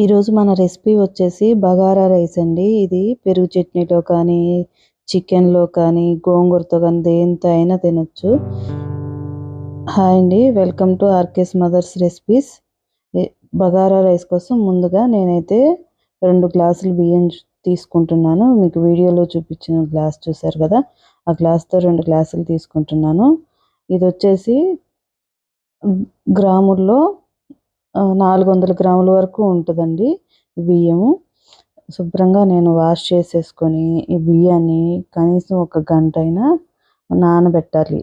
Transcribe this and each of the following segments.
ఈరోజు మన రెసిపీ వచ్చేసి బగారా రైస్ అండి. ఇది పెరుగు చట్నీలో కానీ చికెన్లో కానీ గోంగూరతో కానీ దేంతో అయినా తినొచ్చు. హాయ్ అండి. Welcome to RK's mother's recipes. Bagara rice కోసం ముందుగా నేనైతే రెండు గ్లాసులు బియ్యం తీసుకుంటున్నాను. మీకు వీడియోలో చూపించిన గ్లాస్ చూసారు కదా ఆ గ్లాస్తో రెండు గ్లాసులు తీసుకుంటున్నాను. ఇది వచ్చేసి గ్రాముల్లో నాలుగు వందల గ్రాముల వరకు ఉంటుందండి ఈ బియ్యము. శుభ్రంగా నేను వాష్ చేసేసుకొని ఈ బియ్యాన్ని కనీసం ఒక గంట అయినా నానబెట్టాలి.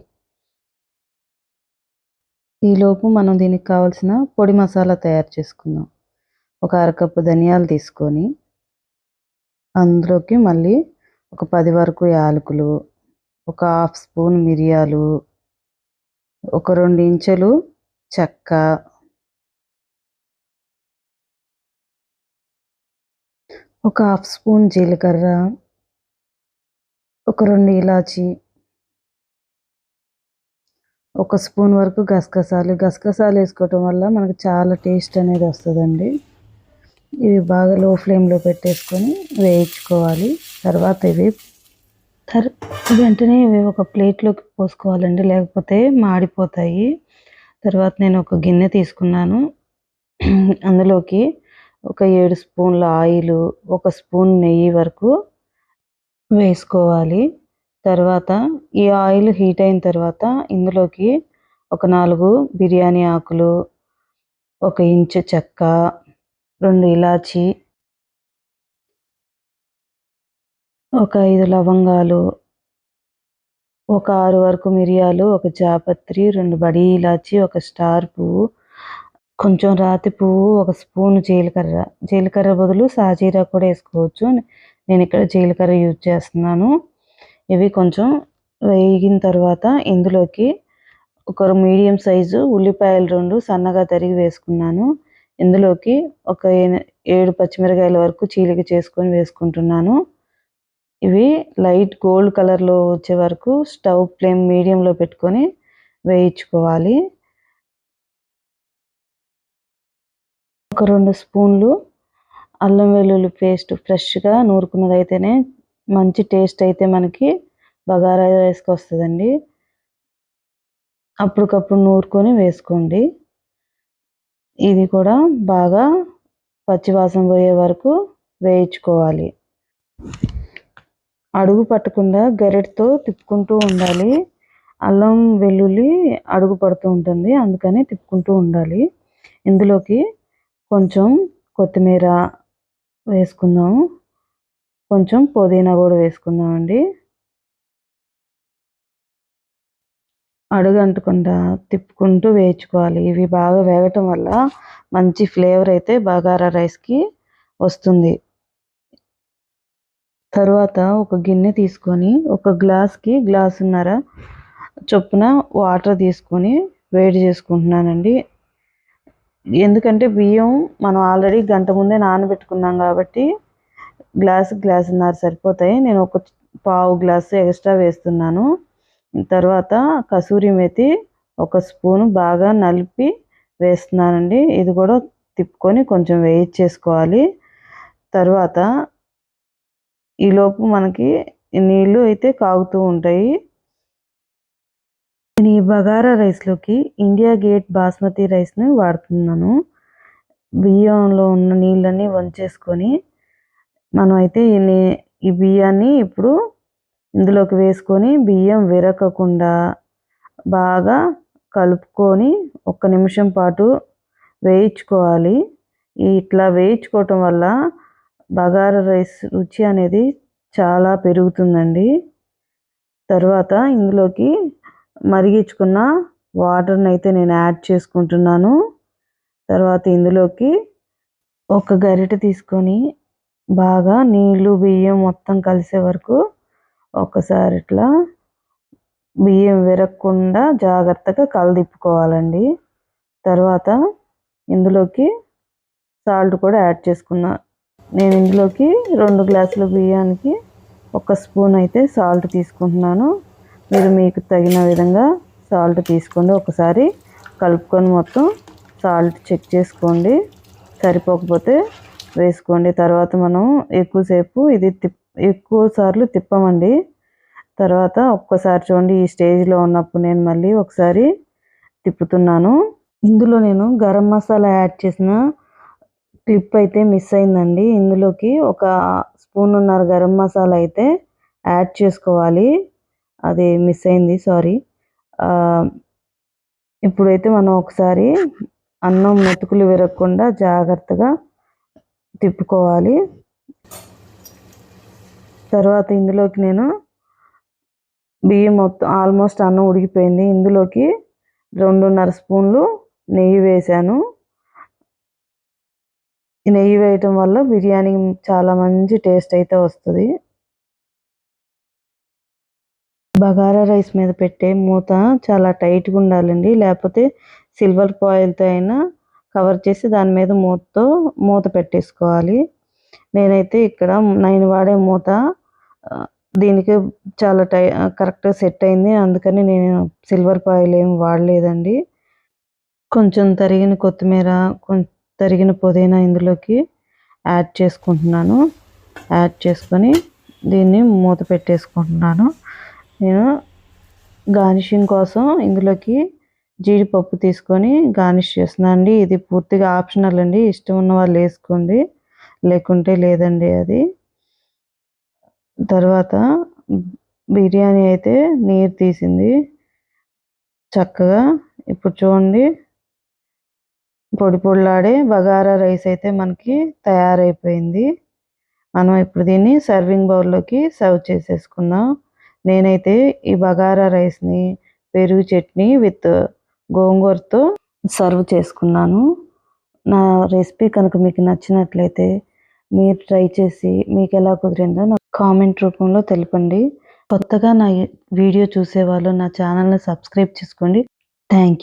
ఈలోపు మనం దీనికి కావాల్సిన పొడి మసాలా తయారు చేసుకుందాం. ఒక అరకప్పు ధనియాలు తీసుకొని అందులోకి మళ్ళీ ఒక పది వరకు యాలకులు ఒక హాఫ్ స్పూన్ మిరియాలు ఒక రెండు ఇంచెలు చెక్క ఒక హాఫ్ స్పూన్ జీలకర్ర ఒక రెండు ఇలాచి ఒక స్పూన్ వరకు గసగసాలు. గసగసాలు వేసుకోవటం వల్ల మనకు చాలా టేస్ట్ అనేది వస్తుందండి. ఇవి బాగా లో ఫ్లేమ్లో పెట్టేసుకొని వేయించుకోవాలి. తర్వాత ఇవి తర్ వెంటనే ఇవి ఒక ప్లేట్లోకి పోసుకోవాలండి లేకపోతే మాడిపోతాయి. తర్వాత నేను ఒక గిన్నె తీసుకున్నాను. అందులోకి ఒక ఏడు స్పూన్ల ఆయిల్ ఒక స్పూన్ నెయ్యి వరకు వేసుకోవాలి. తర్వాత ఈ ఆయిల్ హీట్ అయిన తర్వాత ఇందులోకి ఒక నాలుగు బిర్యానీ ఆకులు ఒక ఇంచు చెక్క రెండు ఇలాచి ఒక ఐదు లవంగాలు ఒక ఆరు వరకు మిరియాలు ఒక జాపత్రి రెండు బడి ఇలాచి ఒక స్టార్ పువ్వు కొంచెం రాతి పువ్వు ఒక స్పూన్ జీలకర్ర. జీలకర్ర బదులు సాజీరా కూడా వేసుకోవచ్చు. నేను ఇక్కడ జీలకర్ర యూజ్ చేస్తున్నాను. ఇవి కొంచెం వేగిన తర్వాత ఇందులోకి ఒక మీడియం సైజు ఉల్లిపాయలు రెండు సన్నగా తరిగి వేసుకున్నాను. ఇందులోకి ఒక ఏడు పచ్చిమిరకాయల వరకు చీలిక చేసుకొని వేసుకుంటున్నాను. ఇవి లైట్ గోల్డ్ కలర్లో వచ్చే వరకు స్టవ్ ఫ్లేమ్ మీడియంలో పెట్టుకొని వేయించుకోవాలి. ఒక రెండు స్పూన్లు అల్లం వెల్లుల్లి పేస్ట్ ఫ్రెష్గా నూరుకున్నది అయితేనే మంచి టేస్ట్ అయితే మనకి బగారా రైస్కి వస్తుందండి. అప్పటికప్పుడు నూరుకొని వేసుకోండి. ఇది కూడా బాగా పచ్చివాసన పోయే వరకు వేయించుకోవాలి. అడుగు పట్టకుండా గరిటతో తిప్పుకుంటూ ఉండాలి. అల్లం వెల్లుల్లి అడుగు పడుతూ ఉంటుంది. అందుకని తిప్పుకుంటూ ఉండాలి. ఇందులోకి కొంచెం కొత్తిమీర వేసుకుందాం. కొంచెం పుదీనా కూడా వేసుకుందామండి అడుగంటకుండా అడుగు అంటకుండా తిప్పుకుంటూ వేయించుకోవాలి. ఇవి బాగా వేగటం వల్ల మంచి ఫ్లేవర్ అయితే బగారా రైస్కి వస్తుంది. తర్వాత ఒక గిన్నె తీసుకొని ఒక గ్లాస్కి గ్లాసున్నర చొప్పున వాటర్ తీసుకొని వేడి చేసుకుంటున్నానండి. ఎందుకంటే బియ్యం మనం ఆల్రెడీ గంట ముందే నానబెట్టుకున్నాం కాబట్టి గ్లాస్ గ్లాసున్నర సరిపోతాయి. నేను ఒక పావు గ్లాసు ఎక్స్ట్రా వేస్తున్నాను. తర్వాత కసూరి మెతి ఒక స్పూను బాగా నలిపి వేస్తున్నానండి. ఇది కూడా తిప్పుకొని కొంచెం వేయించేసుకోవాలి. తర్వాత ఈలోపు మనకి నీళ్ళు అయితే కాగుతూ ఉంటాయి. నేను ఈ బగారా రైస్లోకి ఇండియా గేట్ బాస్మతి రైస్ని వాడుతున్నాను. బియ్యంలో ఉన్న నీళ్ళని వంచేసుకొని మనం అయితే ఈ బియ్యాన్ని ఇప్పుడు ఇందులోకి వేసుకొని బియ్యం విరకకుండా బాగా కలుపుకొని ఒక్క నిమిషం పాటు వేయించుకోవాలి. ఇట్లా వేయించుకోవటం వల్ల బగారా రైస్ రుచి అనేది చాలా పెరుగుతుందండి. తర్వాత ఇందులోకి మరిగించుకున్న వాటర్ని అయితే నేను యాడ్ చేసుకుంటున్నాను. తర్వాత ఇందులోకి ఒక గరిటె తీసుకొని బాగా నీళ్ళు బియ్యం మొత్తం కలిసే వరకు ఒకసారి ఇట్లా బియ్యం విరగకుండా జాగ్రత్తగా కలదిప్పుకోవాలండి. తర్వాత ఇందులోకి సాల్ట్ కూడా యాడ్ చేసుకున్నా. నేను ఇందులోకి రెండు గ్లాసుల బియ్యానికి ఒక స్పూన్ అయితే సాల్ట్ తీసుకుంటున్నాను. మీరు మీకు తగిన విధంగా సాల్ట్ తీసుకోండి. ఒకసారి కలుపుకొని మొత్తం సాల్ట్ చెక్ చేసుకోండి. సరిపోకపోతే వేసుకోండి. తర్వాత మనం ఎక్కువసేపు ఇది తిప్ ఎక్కువ సార్లు తిప్పమండి. తర్వాత ఒక్కసారి చూడండి ఈ స్టేజ్లో ఉన్నప్పుడు నేను మళ్ళీ ఒకసారి తిప్పుతున్నాను. ఇందులో నేను గరం మసాలా యాడ్ చేసిన క్లిప్ అయితే మిస్ అయిందండి. ఇందులోకి ఒక స్పూన్ ఉన్నర గరం మసాలా అయితే యాడ్ చేసుకోవాలి. అది మిస్ అయింది సారీ ఇప్పుడైతే మనం ఒకసారి అన్నం మెతుకులు విరగకుండా జాగ్రత్తగా తిప్పుకోవాలి. తర్వాత ఇందులోకి నేను బియ్యం మొత్తం ఆల్మోస్ట్ అన్నం ఉడికిపోయింది. ఇందులోకి రెండున్నర స్పూన్లు నెయ్యి వేసాను నెయ్యి వేయటం వల్ల బిర్యానీ చాలా మంచి టేస్ట్ అయితే వస్తుంది. బగారా రైస్ మీద పెట్టే మూత చాలా టైట్గా ఉండాలండి. లేకపోతే సిల్వర్ ఫాయిల్తో అయినా కవర్ చేసి దాని మీద మూతతో మూత పెట్టేసుకోవాలి. నేనైతే ఇక్కడ నేను వాడే మూత దీనికి చాలా టై కరెక్ట్గా సెట్ అయింది. అందుకని నేను సిల్వర్ ఫాయిల్ ఏం వాడలేదండి. కొంచెం తరిగిన కొత్తిమీర కొంచెం తరిగిన పుదీనా ఇందులోకి యాడ్ చేసుకుంటున్నాను. యాడ్ చేసుకొని దీన్ని మూత పెట్టేసుకుంటున్నాను. నేను గార్నిషింగ్ కోసం ఇందులోకి జీడిపప్పు తీసుకొని గార్నిష్ చేస్తున్నాను అండి ఇది పూర్తిగా ఆప్షనల్ అండి. ఇష్టం ఉన్న వాళ్ళు వేసుకోండి. లేకుంటే లేదండి అది. తర్వాత బిర్యానీ అయితే నీరు తీసింది. చక్కగా ఇప్పుడు చూడండి. పొడి పొడిలాడే బగారా రైస్ అయితే మనకి తయారైపోయింది. మనం ఇప్పుడు దీన్ని సర్వింగ్ బౌల్లోకి సర్వ్ చేసేసుకుందాం. నేనైతే ఈ బగారా రైస్ని పెరుగు చట్నీ విత్ గోంగూరతో సర్వ్ చేసుకున్నాను. నా రెసిపీ కనుక మీకు నచ్చినట్లయితే మీరు ట్రై చేసి మీకు ఎలా కుదిరిందో నాకు కామెంట్ రూపంలో తెలపండి. కొత్తగా నా వీడియో చూసేవాళ్ళు నా ఛానల్ని సబ్స్క్రైబ్ చేసుకోండి. Thank you